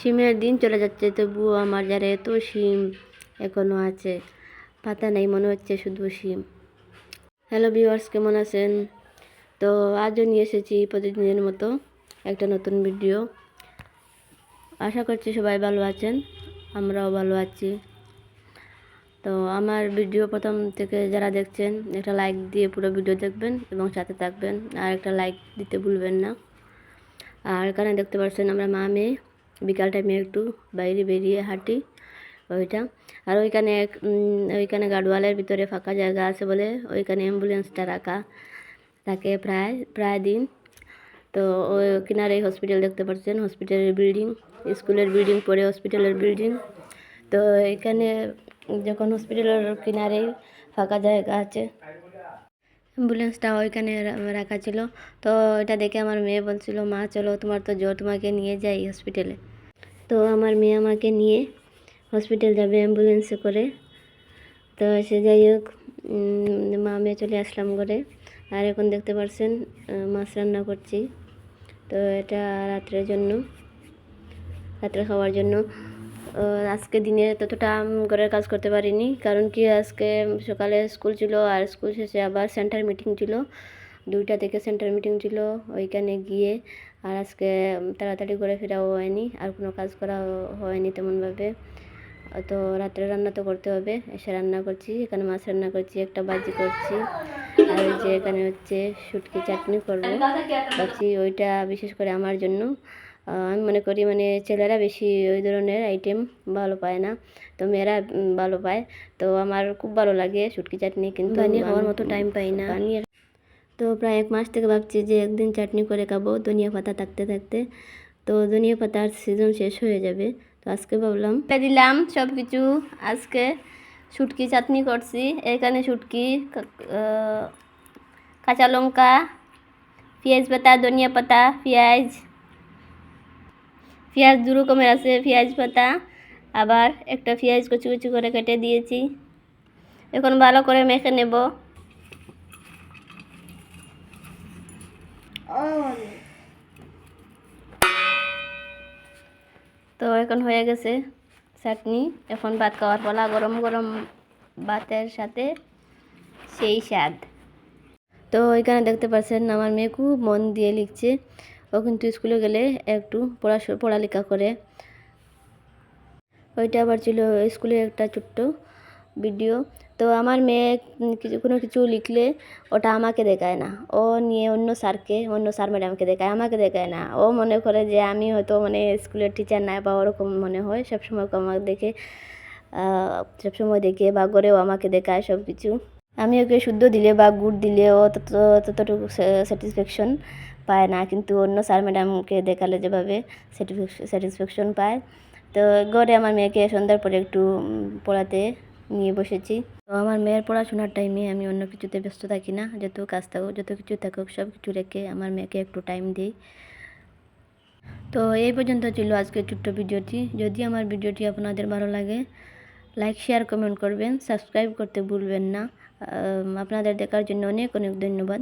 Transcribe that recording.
শিমের দিন চলে যাচ্ছে, তবুও আমার যারা এত শিম এখনও আছে, পাতা নেই, মনে হচ্ছে শুধু শিম হ্যালো ভিউয়ার্স, কেমন আছেন? তো আজও নিয়ে এসেছি প্রতিদিনের মতো একটা নতুন ভিডিও। আশা করছি সবাই ভালো আছেন, আমরাও ভালো আছি। তো আমার ভিডিও প্রথম থেকে যারা দেখছেন, একটা লাইক দিয়ে পুরো ভিডিও দেখবেন এবং সাথে থাকবেন, আর একটা লাইক দিতে ভুলবেন না। আর এখানে দেখতে পাচ্ছেন আমরা মা মেয়ে বিকাল টাইমে একটু বাইরে বেরিয়ে হাঁটি ওইটা। আর ওইখানে এক ওইখানে গার্ডওয়ালের ভিতরে ফাঁকা জায়গা আছে বলে ওইখানে অ্যাম্বুলেন্সটা রাখা থাকে প্রায় প্রায় দিন। তো ওই কিনারে হসপিটাল দেখতে পাচ্ছেন, হসপিটালের বিল্ডিং, স্কুলের বিল্ডিং, পরে হসপিটালের বিল্ডিং। তো এখানে যখন হসপিটালের কিনারেই ফাঁকা জায়গা আছে, অ্যাম্বুলেন্সটা ওইখানে রাখা ছিল। তো এটা দেখে আমার মেয়ে বলছিল, মা, চলো তোমার তো জ্বর তোমাকে নিয়ে যাই হসপিটালে। তো আমার মেয়ে আমাকে নিয়ে হসপিটাল যাবে অ্যাম্বুলেন্সে করে। তো সে যাই হোক মা মেয়ে চলে আসলাম ঘরে। আর এখন দেখতে পাচ্ছেন আহ, মাছ রান্না করছি। তো এটা রাত্রের জন্য রাত্রে খাওয়ার জন্য। আজকে দিনে ততটা ঘরের কাজ করতে পারিনি। কারণ কি আজকে সকালে স্কুল ছিল আর স্কুল শেষে আবার সেন্টার মিটিং ছিল। দুইটা থেকে সেন্টার মিটিং ছিল ওইখানে গিয়ে আর আজকে তাড়াতাড়ি করে ফেরাও হয়নি আর কোনো কাজ করা হয়নি তেমনভাবে। তো রাত্রে রান্না তো করতে হবে এসে রান্না করছি এখানে মাছ রান্না করছি একটা বাজি করছি আর ওই যে এখানে হচ্ছে শুটকি চাটনি করব। ভাবছি ওইটা বিশেষ করে আমার জন্য। আমি মনে করি মানে ছেলেরা বেশি ওই ধরনের আইটেম ভালো পায় না তো মেয়েরা ভালো পায়। তো আমার খুব ভালো লাগে শুটকি চাটনি কিন্তু আমি খাওয়ার মতো টাইম পাই না। বানিয়ে তো প্রায় এক মাস থেকে ভাবছি যে একদিন চাটনি করে খাব, ধনিয়া পাতা থাকতে থাকতে। তো ধনিয়া পাতার সিজন শেষ হয়ে যাবে, তো আজকে ভাবলাম দিলাম সব কিছু আজকে শুটকি চাটনি করছি, এখানে শুটকি কাঁচা লঙ্কা, পেঁয়াজ পাতা, ধনিয়া পাতা, পেঁয়াজ। পেঁয়াজ দু রকমের আছে, পেঁয়াজ পাতা, আবার একটা পেঁয়াজ কুচি কুচি করে কেটে দিয়েছি। এখন ভালো করে মেখে নেব। তো এখন হয়ে গেছে চাটনি। এখন ভাত খাওয়ার পালা, গরম গরম ভাতের সাথে সেই স্বাদ। তো এখানে দেখতে পাচ্ছেন আমার মেয়ে খুব মন দিয়ে লিখছে। ও কিন্তু স্কুলে গেলে একটু পড়াশো, পড়ালেখা করে। ওইটা আবার ছিল স্কুলে একটা ছোট্ট ভিডিও। তো আমার মেয়ে কিছু, কোনো কিছু লিখলে ওটা আমাকে দেখায় না। ও নিয়ে অন্য স্যারকে, অন্য স্যার ম্যাডামকে দেখায়, আমাকে দেখায় না। ও মনে করে যে আমি হয়তো মানে স্কুলের টিচার না বা ওরকম মনে হয়। সবসময় আমাকে দেখে সবসময় দেখে বা করেও আমাকে দেখায় সব কিছু আমি ওকে শুদ্ধ দিলে বা গুড় দিলে ও তত, ততটুকু স্যাটিসফ্যাকশন পায় না। কিন্তু অন্য স্যার ম্যাডামকে দেখালে যেভাবে স্যাটিসফ্যাকশন পায়। তো ঘরে আমার মেয়েকে সন্ধ্যার পরে একটু পড়াতে নিয়ে বসেছি। তো আমার মেয়ের পড়াশোনার টাইমে আমি অন্য কিছুতে ব্যস্ত থাকি না। যত কাজ থাকুক, যত কিছু থাকুক, সব কিছু রেখে আমার মেয়েকে একটু টাইম দিই। তো এই পর্যন্ত ছিল আজকের ছোট্ট ভিডিওটি। যদি আমার ভিডিওটি আপনাদের ভালো লাগে লাইক শেয়ার কমেন্ট করবেন। সাবস্ক্রাইব করতে ভুলবেন না। আপনাদের দেখার জন্য অনেক অনেক ধন্যবাদ।